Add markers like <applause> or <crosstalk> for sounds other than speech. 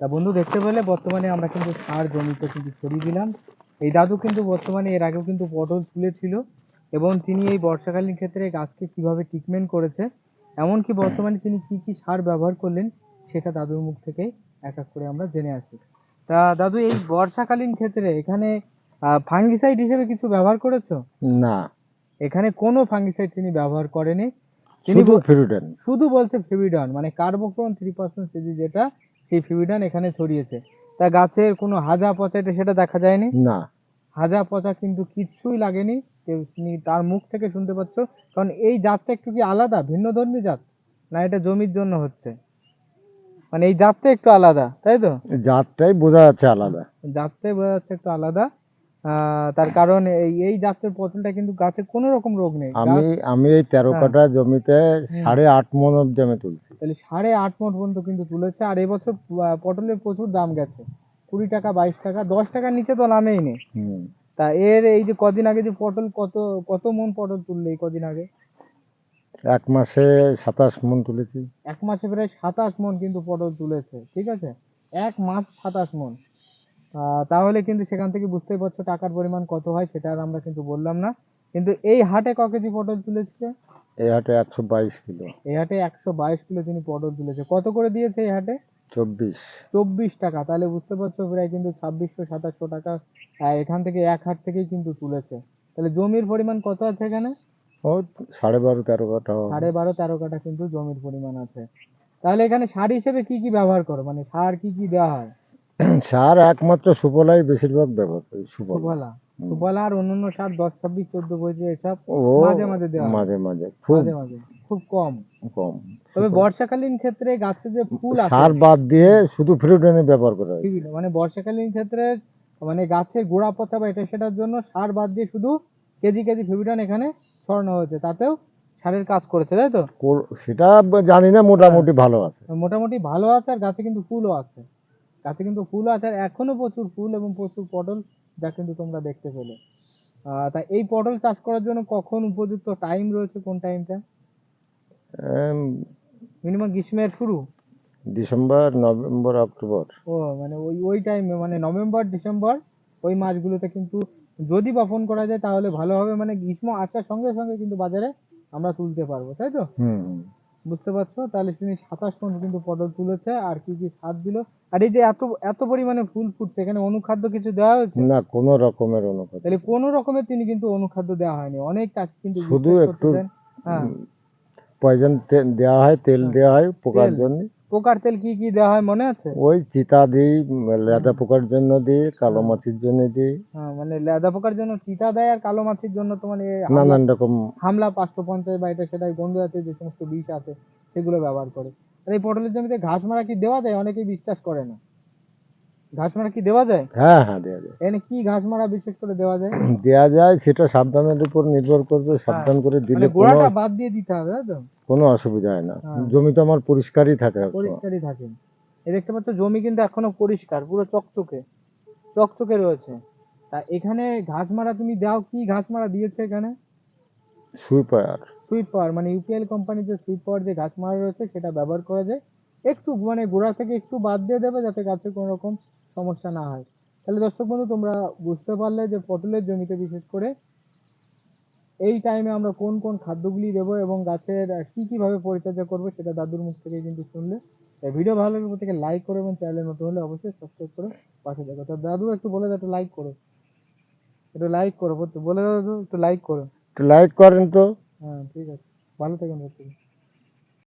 তা বন্ধু দেখতে পেলে বর্তমানে আমরা কিন্তু সার জমিতে কিন্তু ছড়িয়ে দিলাম। এই দাদু কিন্তু বর্তমানে এর আগেও কিন্তু পটল তুলেছিল এবং তিনি এই বর্ষাকালীন ক্ষেত্রে গাছকে কীভাবে ট্রিটমেন্ট করেছে এমনকি বর্তমানে তিনি কি কি সার ব্যবহার করলেন সেটা দাদুর মুখ থেকেই এক এক করে আমরা জেনে আসি। তা দাদু এই বর্ষাকালীন ক্ষেত্রে এখানে ফাঙ্গিসাইড হিসেবে কিছু ব্যবহার করেছ? না। এখানে কোনো ফাঙ্গিসাইড তিনি ব্যবহার করেনি। তিনি শুধু ফিরুটেন শুধু বলছে ফেভিডন মানে কার্বোফ্রন থ্রি পার্সেন্ট সিজি যেটা সেই ফিবিডন এখানে ছড়িয়েছে। তা গাছের কোনো হাজা পচা এটা সেটা দেখা যায়নি? না। হাজা পচা কিন্তু কিচ্ছুই লাগেনি। তার মুখ থেকে শুনতে পাচ্ছ। কারণ এই জাতটা একটু কি আলাদা? ভিন্ন ধর্মী জাত? না এটা জমির জন্য হচ্ছে? মানে এই জাতটা একটু আলাদা তাই তো? জাতটাই বোঝা যাচ্ছে আলাদা। জাতটাই বোঝা যাচ্ছে একটু আলাদা। আহ, তার কারণ এই এই জাতের পটলটা কিন্তু গাছে কোনো রকম রোগ নেই। আমি আমি এই তেরো হ্যাঁ। কাঠা জমিতে সাড়ে আট মন অব্দি আমি তুলছি তাহলে সাড়ে আট মন পর্যন্ত কিন্তু তুলেছে আর এবছর পটলের প্রচুর দাম গেছে। কুড়ি টাকা বাইশ টাকা দশ টাকার নিচে তো নামেই নেই। তা এর এই যে কদিন আগে যে পটল কত কত মন পটল তুললে এই কদিন আগে? এক মাসে সাতাশ মন তুলেছি। এক মাসে প্রায় সাতাশ মন কিন্তু পটল তুলেছে ঠিক আছে? এক মাস সাতাশ মন। তাহলে কিন্তু সেখান থেকে বুঝতেই পারছ টাকার পরিমাণ কত হয় সেটা আর আমরা কিন্তু বললাম না। কিন্তু এই হাটে ক কেজি পটল তুলেছে এই হাটে একশো বাইশ কিলো। এই হাটে একশো বাইশ কিলো তিনি পটল তুলেছে কত করে দিয়েছে এই হাটে? চব্বিশ। চব্বিশ টাকা। তাহলে বুঝতে পারছ প্রায় কিন্তু ছাব্বিশশো সাতাশশো টাকা এখান থেকে এক হাট থেকেই কিন্তু তুলেছে। তাহলে জমির পরিমাণ কত আছে এখানে? ও সাড়ে বারো তেরো কাঠা সাড়ে বারো তেরো কাঠা কিন্তু জমির পরিমাণ আছে। তাহলে এখানে সার হিসেবে কি কি ব্যবহার করো? মানে সার কি কি দেওয়া হয়? সার একমাত্র সুফলাই বেশিরভাগ ব্যবহার করি সুফলা। সুফলা। আর অন্যান্য সার দশ ছাব্বিশ চোদ্দ পঁচিশ এসব মাঝে মাঝে দেওয়া হয়। মাঝে মাঝে খুব মাঝে মাঝে খুব কম। কম। তবে বর্ষাকালীন ক্ষেত্রে গাছে যে ফুল আসে সার বাদ দিয়ে শুধু ফিরুটেনে ব্যবহার করা হয়। মানে বর্ষাকালীন ক্ষেত্রে মানে গাছের গোড়া পচা বা এটা সেটার জন্য সার বাদ দিয়ে শুধু কেজি কেজি ফিবিডন এখানে ছড়ানো হয়েছে তাতেও সারের কাজ করেছে তাই তো? সেটা জানি না মোটামুটি ভালো আছে। মোটামুটি ভালো আছে আর গাছে কিন্তু ফুলও আছে। গাছে কিন্তু ফুল আছে আর এখনও প্রচুর ফুল এবং প্রচুর পটল যা কিন্তু তোমরা দেখতে পেলে। তা এই পটল চাষ করার জন্য কখন উপযুক্ত টাইম রয়েছে? কোন টাইমটা মিনিমাম গ্রীষ্মের শুরু? December November October. ও মানে ওই ওই টাইমে মানে নভেম্বর ডিসেম্বর ওই মাসগুলোতে কিন্তু যদি বপন করা যায় তাহলে ভালো হবে। মানে গ্রীষ্ম আসার সঙ্গে সঙ্গে কিন্তু বাজারে আমরা তুলতে পারব তাই তো? হুম। বুঝতে পারছ? তাহলে তিনি সাতাশ পর্যন্ত কিন্তু পটল তুলেছে আর কি কি সার দিল? আর এই যে এত এত পরিমাণে ফুল ফুটছে এখানে অনুখাদ্য কিছু দেওয়া হয়েছে? না কোনো রকমের অনুখাদ্য। তাহলে কোনো রকমের তিনি কিন্তু অনুখাদ্য দেওয়া হয়নি। অনেক চাষি কিন্তু শুধু একটু হ্যাঁ। পয়জন দেওয়া হয় তেল দেওয়া হয় পোকার। জন্য। পোকার তেল কি কি দেওয়া হয় মনে আছে? ওই চিতা দিই লেদা পোকার জন্য দিই কালো মাছির জন্য দিই। হ্যাঁ মানে লেদা পোকার জন্য চিতা দেয় আর কালো মাছির জন্য তোমার মানে নানান রকম হামলা পাঁচশো পঞ্চাশ বা এটা সেটা গন্ধ আছে যে সমস্ত বিষ আছে সেগুলো ব্যবহার করে। আর এই পটলের জমিতে ঘাস মারা কি দেওয়া যায়? অনেকেই বিশ্বাস করে না। ঘাস মারা কি দেওয়া যায়? হ্যাঁ হ্যাঁ দেওয়া যায়। এখানে কি ঘাস মারা বিশেষ করে দেওয়া যায়? <clears throat> দেওয়া যায় সেটা সাবধানের উপর নির্ভর করবে সাবধান করে দিলে মানে গোড়াটা বাদ দিয়ে দিতে হবে তো? কোনো অসুবিধা হয় না। জমি তো আমার পরিষ্কারই থাকে পরিষ্কারই থাকে। এই দেখতে পাচ্ছ জমি কিন্তু এখনও পরিষ্কার পুরো চকচকে চকচকে রয়েছে। তা এখানে ঘাস মারা তুমি দাও কি ঘাস মারা দিয়েছে এখানে? সুইপার। মানে ইউপিএল কোম্পানির যে সুইট পাওয়ার যে গাছ মারা রয়েছে সেটা ব্যবহার করা যায়। একটু মানে গোড়া থেকে একটু বাদ দিয়ে দেবে যাতে গাছের কোনো রকম সমস্যা না হয়। তাহলে দর্শক বন্ধু তোমরা বুঝতে পারলে যে পটলের জমিতে বিশেষ করে এই টাইমে আমরা কোন কোন খাদ্যগুলি দেবো এবং গাছের কি কীভাবে পরিচর্যা করব সেটা দাদুর মুখ থেকে কিন্তু শুনলে। ভিডিও ভালো লাগলে প্রত্যেকে লাইক করো এবং চ্যানেলে নতুন হলে অবশ্যই সাবস্ক্রাইব করে। পাশে দেখো। তো দাদু একটু বলে দাও একটু লাইক করো। একটু লাইক করো বলে দাও একটু লাইক করো। একটু লাইক করেন তো। হ্যাঁ ঠিক আছে। ভালো থাকেন